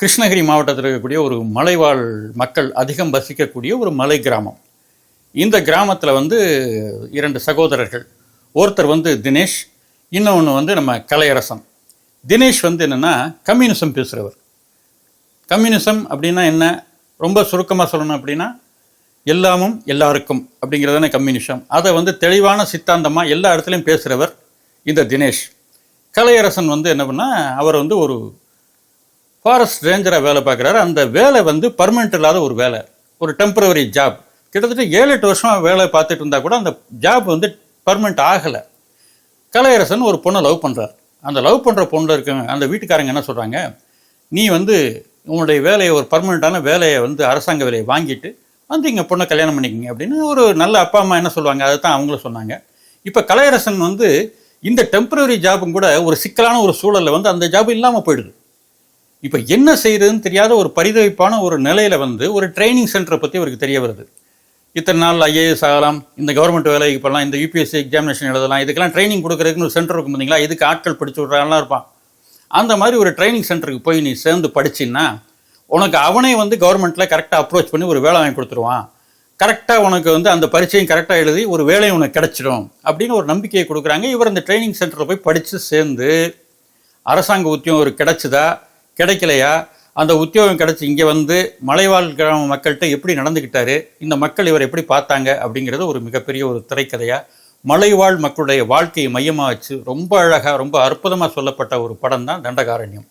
கிருஷ்ணகிரி மாவட்டத்தில் இருக்கக்கூடிய ஒரு மலைவாழ் மக்கள் அதிகம் வசிக்கக்கூடிய ஒரு மலை கிராமம். இந்த கிராமத்தில் வந்து இரண்டு சகோதரர்கள். ஒருத்தர் வந்து தினேஷ் இன்னொன்று வந்து நம்ம கலையரசன். தினேஷ் வந்து என்னென்னா கம்யூனிசம் பேசுகிறவர் கம்யூனிசம் அப்படின்னா என்ன? ரொம்ப சுருக்கமாக சொல்லணும் அப்படின்னா எல்லாமும் எல்லாருக்கும் அப்படிங்கிறது தானே கம்யூனிசம். அதை வந்து தெளிவான சித்தாந்தமாக எல்லா இடத்துலையும் பேசுகிறவர் இந்த தினேஷ். கலையரசன் வந்து என்ன பண்ணால் அவர் வந்து ஒரு ஃபாரஸ்ட் ரேஞ்சராக வேலை பார்க்குறாரு. அந்த வேலை வந்து பர்மனெண்ட் இல்லாத ஒரு வேலை. ஒரு டெம்பரவரி ஜாப் கிட்டத்தட்ட ஏழு எட்டு வருஷமாக வேலை பார்த்துட்டு இருந்தால் கூட அந்த ஜாப் வந்து பர்மனெண்ட் ஆகலை. கலையரசன் ஒரு பொண்ணை லவ் பண்ணுறார் அந்த லவ் பண்ணுற பொண்ணில் இருக்க அந்த வீட்டுக்காரங்க என்ன சொல்கிறாங்க நீ வந்து உன்னுடைய வேலையை ஒரு பர்மனெண்ட்டான வேலையை வந்து அரசாங்க வேலையை வாங்கிட்டு வந்து இங்கே பொண்ணை கல்யாணம் பண்ணிக்கோங்க அப்படின்னு ஒரு நல்ல அப்பா அம்மா என்ன சொல்லுவாங்க? அதை தான் அவங்களும் சொன்னாங்க. இப்போ கலையரசன் வந்து இந்த டெம்பரரி ஜாப்பும் கூட ஒரு சிக்கலான ஒரு சூழலில் வந்து அந்த ஜாப் இல்லாமல் போயிடுது. இப்போ என்ன செய்யறதுன்னு தெரியாத ஒரு பரிதவிப்பான ஒரு நிலையில வந்து ஒரு ட்ரைனிங் சென்டரை பற்றி அவருக்கு தெரிய வருது. இத்தனை நாள் ஐஏஎஸ் ஆகலாம் இந்த கவர்மெண்ட் வேலைக்கு போகலாம் இந்த யூபிஎஸ்சி எக்ஸாமினேஷன் எழுதலாம் இதுக்கெல்லாம் ட்ரைனிங் கொடுக்குறதுக்குன்னு ஒரு சென்டர் இருக்கும் பார்த்தீங்களா இதுக்கு ஆட்கள் படிச்சு விட்றாங்கலாம் இருப்பான். அந்த மாதிரி ஒரு ட்ரைனிங் சென்டருக்கு போய் நீ சேர்ந்து படிச்சின்னா உனக்கு அவனே வந்து கவர்மெண்ட்டில் கரெக்டாக அப்ரோச் பண்ணி ஒரு வேலை வாங்கி கொடுத்துருவான். கரெக்டாக உனக்கு வந்து அந்த பரீட்சையும் கரெக்டாக எழுதி ஒரு வேலையும் உனக்கு கிடைச்சிடும் அப்படின்னு ஒரு நம்பிக்கையை கொடுக்குறாங்க. இவர் அந்த ட்ரைனிங் சென்டரில் போய் படித்து சேர்ந்து அரசாங்க உத்தியம் ஒரு கிடச்சிதா? கிடைக்கலையா? அந்த உத்தியோகம் கிடச்சி இங்கே வந்து மலைவாழ் கிராம மக்கள்கிட்ட எப்படி நடந்துக்கிட்டாரு இந்த மக்கள் இவர் எப்படி பார்த்தாங்க? அப்படிங்கிறது ஒரு மிகப்பெரிய ஒரு திரைக்கதையாக மலைவாழ் மக்களுடைய வாழ்க்கையை மையமாக வச்சு ரொம்ப அழகாக ரொம்ப அற்புதமாக சொல்லப்பட்ட ஒரு படம் தான் தண்டகாரண்யம்.